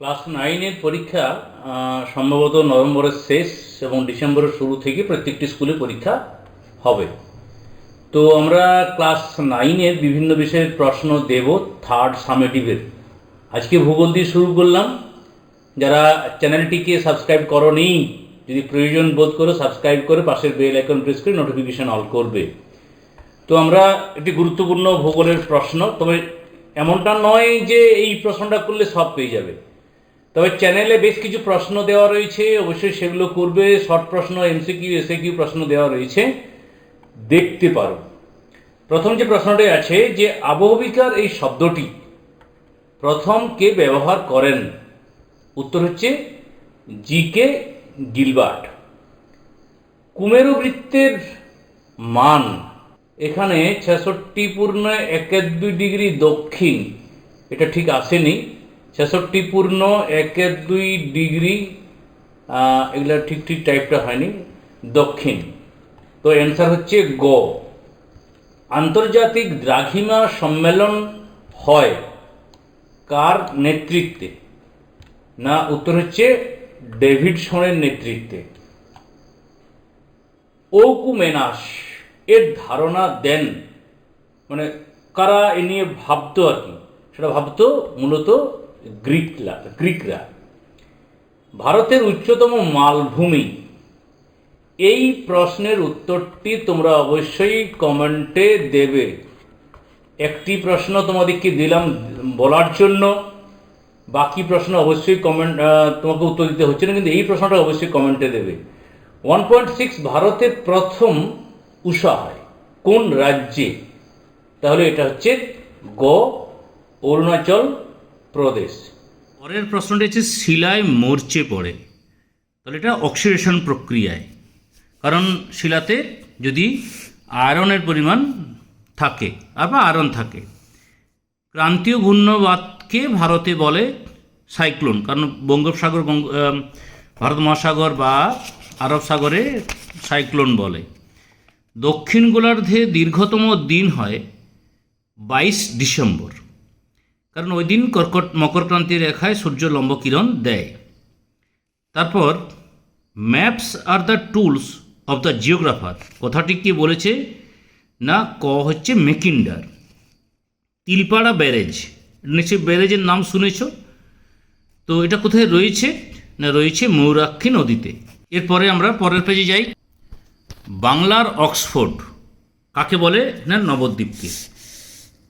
Class নাইনের পরীক্ষা সম্ভবত নভেম্বরের শেষ এবং ডিসেম্বরের শুরু থেকে প্রত্যেকটি স্কুলে পরীক্ষা হবে। তো আমরা ক্লাস নাইনের বিভিন্ন বিষয়ের প্রশ্ন দেব থার্ড সামেটিভের। আজকে ভূগোল দিয়ে শুরু করলাম। যারা চ্যানেলটিকে সাবস্ক্রাইব করো করনি, যদি প্রয়োজন বোধ করো সাবস্ক্রাইব করে পাশের বেল আইকন প্রেস করে নোটিফিকেশন অল করবে। তো আমরা একটি গুরুত্বপূর্ণ ভূগোলের প্রশ্ন, তবে এমনটা নয় যে এই প্রশ্নটা করলে সব পেয়ে যাবে। তবে চ্যানেলে বেশ কিছু প্রশ্ন দেওয়া রয়েছে। অবশ্যই সেগুলো করবে শর্ট প্রশ্ন এমসিকিউ এসএকিউ প্রশ্ন দেওয়া রয়েছে। দেখতে পারো। প্রথম যে প্রশ্নটি আছে যে, আবহবিকার এই শব্দটি প্রথম কে ব্যবহার করেন? উত্তর হচ্ছে জি কে গিলবার্ট। কুমেরু বৃত্তের মান এখানে ছেষট্টি পূর্ণ একের দুই ডিগ্রি দক্ষিণ। এটা ঠিক আসেনি। ছেষট্টি পূর্ণ একের দুই ডিগ্রি এগুলা ঠিক ঠিক টাইপটা হয়নি। দক্ষিণ। তো অ্যান্সার হচ্ছে গ। আন্তর্জাতিক দ্রাঘিমা সম্মেলন হয় কার নেতৃত্বে? না, উত্তর হচ্ছে ডেভিড ডেভিডসনের নেতৃত্বে। ঔকুমেনাস এর ধারণা দেন। মানে কারা এ নিয়ে ভাবতো আর কি? সেটা ভাবতো মূলত গ্রিকরা গ্রিকরা। ভারতের উচ্চতম মালভূমি। এই প্রশ্নের উত্তরটি তোমরা অবশ্যই কমেন্টে দেবে। একটি প্রশ্ন তোমাদেরকে দিলাম বলার জন্য। বাকি প্রশ্ন অবশ্যই কমেন্ট তোমাকে উত্তর দিতে হচ্ছে না, কিন্তু এই প্রশ্নটা অবশ্যই কমেন্টে দেবে। ওয়ান পয়েন্ট সিক্স ভারতের প্রথম উষা হয় কোন রাজ্যে? তাহলে এটা হচ্ছে গ, অরুণাচল প্রদেশ। পরের প্রশ্নটি হচ্ছে, শিলায় মরচে পড়ে। তাহলে এটা অক্সিডেশন প্রক্রিয়ায়। কারণ শিলাতে যদি আয়রনের পরিমাণ থাকে বা আয়রন থাকে। ক্রান্তীয় ঘূর্ণবাতকে ভারতে বলে সাইক্লোন। কারণ বঙ্গোপসাগর, বঙ্গ ভারত মহাসাগর বা আরব সাগরে সাইক্লোন বলে। দক্ষিণ গোলার্ধে দীর্ঘতম দিন হয় বাইশ ডিসেম্বর। কারণ ওই দিন কর্কট মকরক্রান্তি রেখায় সূর্য লম্ব কিরণ দেয়। তারপর, maps are the tools of the geographer. কথাটি কি বলেছে? না, ক হচ্ছে মেকিন্ডার। তিলপাড়া ব্যারেজ। নিশ্চয়ই ব্যারেজের নাম শুনেছ? তো এটা কোথায় রয়েছে? না, রয়েছে ময়ূরাক্ষী নদীতে। এরপরে আমরা পরের পেজে যাই। বাংলার অক্সফোর্ড। কাকে বলে? না, নবদ্বীপকে।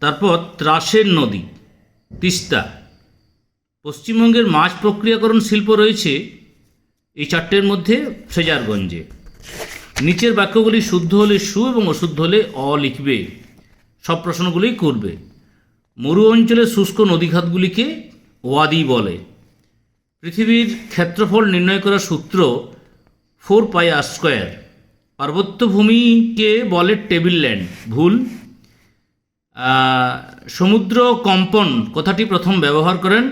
তারপর, ত্রাসের নদী। তিস্তা। পশ্চিমবঙ্গের মাছ প্রক্রিয়াকরণ শিল্প রয়েছে এই চারটের মধ্যে ফ্রেজারগঞ্জে নিচের বাক্যগুলি শুদ্ধ হলে সু এবং অশুদ্ধ হলে অ লিখবে। সব প্রশ্নগুলোই করবে। মরু অঞ্চলের শুষ্ক নদীঘাতগুলিকে ওয়াদি বলে। পৃথিবীর ক্ষেত্রফল নির্ণয় করার সূত্র ফোর পাই আর স্কোয়ার। পার্বত্য ভূমিকে বলে টেবিল ল্যান্ড। ভুল? সমুদ্র কম্পন কথাটি প্রথম ব্যবহার করেন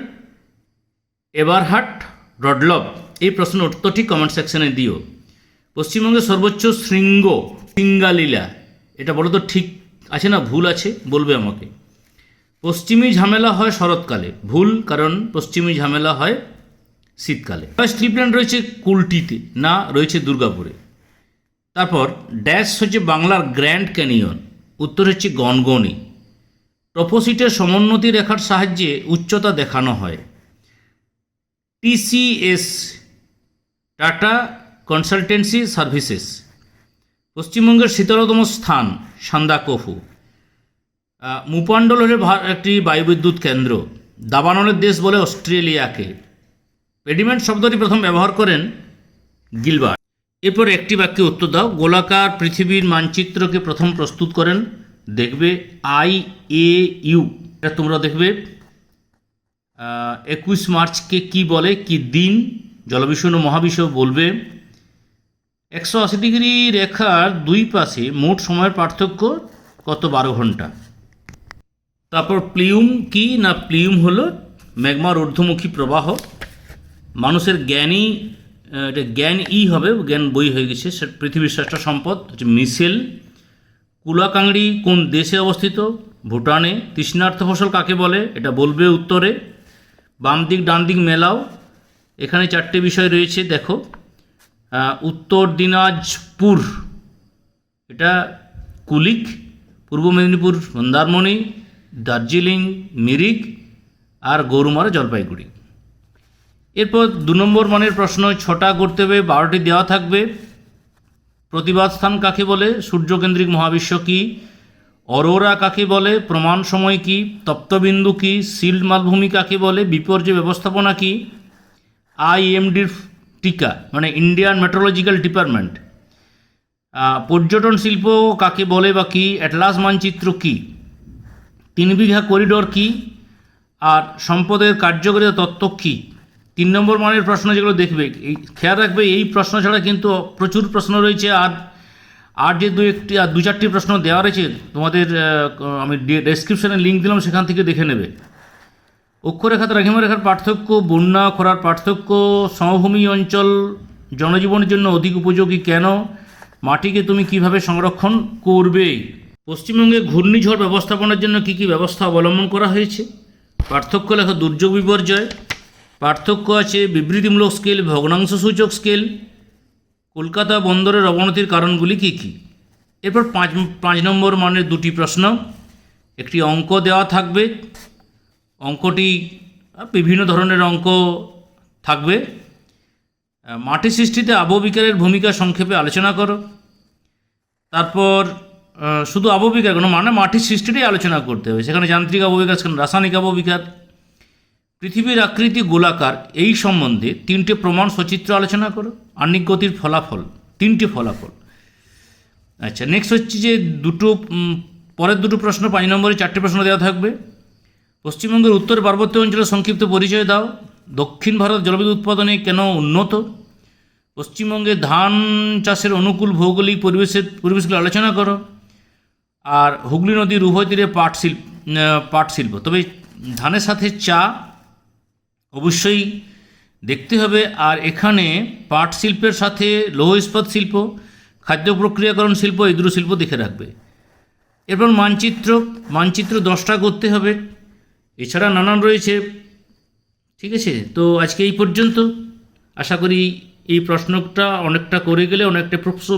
এবারহাট রডলভ এই প্রশ্ন উত্তরটি কমেন্ট সেকশনে দিও। পশ্চিমবঙ্গের সর্বোচ্চ শৃঙ্গ সিঙ্গালীলা। এটা বলো তো ঠিক আছে না ভুল আছে? বলবে আমাকে। পশ্চিমী ঝামেলা হয় শরৎকালে। ভুল, কারণ পশ্চিমী ঝামেলা হয় শীতকালে। স্ট্রিপল্যান্ড রয়েছে কুলটিতে, না রয়েছে দুর্গাপুরে। তারপর ড্যাশ হচ্ছে বাংলার গ্র্যান্ড ক্যানিয়ন। উত্তর হচ্ছে গনগনি। টপোসিটের সমোন্নতি রেখার সাহায্যে উচ্চতা দেখানো হয়। টিসিএস, টাটা কনসালটেন্সি সার্ভিসেস, পশ্চিমবঙ্গের শীতলতম স্থান, সান্দাকফু। মুপান্ডল হলে একটি বায়ুবিদ্যুৎ কেন্দ্র, দাবানলের দেশ বলে অস্ট্রেলিয়াকে। পেডিমেন্ট শব্দটি প্রথম ব্যবহার করেন গিলবার এরপর একটি বাক্যে উত্তর দাও। গোলাকার পৃথিবীর মানচিত্রকে প্রথম প্রস্তুত করেন দেখবে আই এ ইউ এটা তোমরা দেখবে একুশ মার্চকে কি বলে, কি দিন, জলবিষণ ও মহাবিশ্ব বলবে। একশো আশি ডিগ্রি রেখার দুই পাশে মোট সময়ের পার্থক্য কত? বারো ঘণ্টা। তারপর প্লিউম কি? না, প্লিউম হলো ম্যাগমার ঊর্ধ্বমুখী প্রবাহ। মানুষের জ্ঞানই এটা জ্ঞান ই হবে, জ্ঞান বই হয়ে গেছে। পৃথিবীর শ্রেষ্ঠ সম্পদ, হচ্ছে মিসেল। কুলাকাংড়ি কোন দেশে অবস্থিত? ভুটানে। তৃষ্ণার্থ ফসল কাকে বলে? এটা বলবে উত্তরে। বাম দিক ডান দিক মেলাও। এখানে চারটে বিষয় রয়েছে, দেখো। উত্তর দিনাজপুর। এটা কুলিক, পূর্ব মেদিনীপুর মন্দারমণি, দার্জিলিং, মিরিক আর গরুমারা জলপাইগুড়ি। এরপর দু নম্বর মানের প্রশ্ন, ছটা করতে হবে, বারোটি দেওয়া থাকবে। প্রতিবাদ স্থান কাকে বলে? সূর্যকেন্দ্রিক মহাবিশ্ব কি? অরোরা কাকে বলে? প্রমাণ সময় কি? তপ্তবিন্দু কি? সিল্ড মালভূমি কাকে বলে? বিপর্যয় ব্যবস্থাপনা কি? আইএমডির টিকা মানে ইন্ডিয়ান মেট্রোলজিক্যাল ডিপার্টমেন্ট। পর্যটন শিল্প কাকে বলে বা কি? অ্যাটলাস মানচিত্র কি? তিন বিঘা করিডোর কি? আর সম্পদের কার্যকরী তত্ত্ব কি? তিন নম্বর মানের প্রশ্ন যেগুলো দেখবে, এই খেয়াল রাখবে, এই প্রশ্ন ছাড়া কিন্তু প্রচুর প্রশ্ন রয়েছে। আর আর যে দু একটি, আর দু চারটি প্রশ্ন দেওয়া রয়েছে, তোমাদের আমি ডেসক্রিপশনে লিঙ্ক দিলাম, সেখান থেকে দেখে নেবে। অক্ষরেখা দ্রাঘিমারেখার পার্থক্য, বন্যা, খরার পার্থক্য, সমভূমি অঞ্চল, জনজীবনের জন্য অধিক উপযোগী কেন? মাটিকে তুমি কীভাবে সংরক্ষণ করবে? পশ্চিমবঙ্গে ঘূর্ণিঝড় ব্যবস্থাপনার জন্য কি কি ব্যবস্থা অবলম্বন করা হয়েছে? পার্থক্য লেখা দুর্যোগ বিপর্যয় পার্থক্য আছে বিবৃতিমূলক স্কেল ভগ্নাংশ সূচক স্কেল কলকাতা বন্দরের অবনতির কারণগুলি কি কি? এরপর পাঁচ পাঁচ নম্বর মানের দুটি প্রশ্ন। একটি অঙ্ক দেওয়া থাকবে। অঙ্কটি বিভিন্ন ধরনের অঙ্ক থাকবে। মাটি সৃষ্টিতে আবহবিকারের ভূমিকা সংক্ষেপে আলোচনা করো। তারপর শুধু আবহবিকার কোনো মানে মাটির সৃষ্টিটাই আলোচনা করতে হবে। সেখানে যান্ত্রিক আবহবিকার সেখানে রাসায়নিক আবহবিকার পৃথিবীর আকৃতি গোলাকার এই সম্বন্ধে তিনটে প্রমাণ সচিত্র আলোচনা করো। আর্নিক গতির ফলাফল, তিনটে ফলাফল। আচ্ছা নেক্সট হচ্ছে যে দুটো পরের দুটো প্রশ্ন পাঁচ নম্বরে চারটে প্রশ্ন দেওয়া থাকবে। পশ্চিমবঙ্গের উত্তর পার্বত্য অঞ্চলের সংক্ষিপ্ত পরিচয় দাও। দক্ষিণ ভারত জলবিদ্যুৎ উৎপাদনে কেন উন্নত? পশ্চিমবঙ্গে ধান চাষের অনুকূল ভৌগোলিক পরিবেশের পরিবেশগুলো আলোচনা করো। আর হুগলি নদীর উভয় তীরে পাট শিল্প পাট শিল্প তবে ধানের সাথে চা অবশ্যই দেখতে হবে। আর এখানে পাট শিল্পের সাথে লৌহ ইস্পাত শিল্প, খাদ্য প্রক্রিয়াকরণ শিল্প দুটো শিল্প দেখে রাখবে। এরপর মানচিত্র মানচিত্র দশটা করতে হবে। এছাড়া নানান রয়েছে। ঠিক আছে? তো আজকে এই পর্যন্ত। আশা করি এই প্রশ্নটা অনেকটা করে গেলে, অনেকটা প্রশ্ন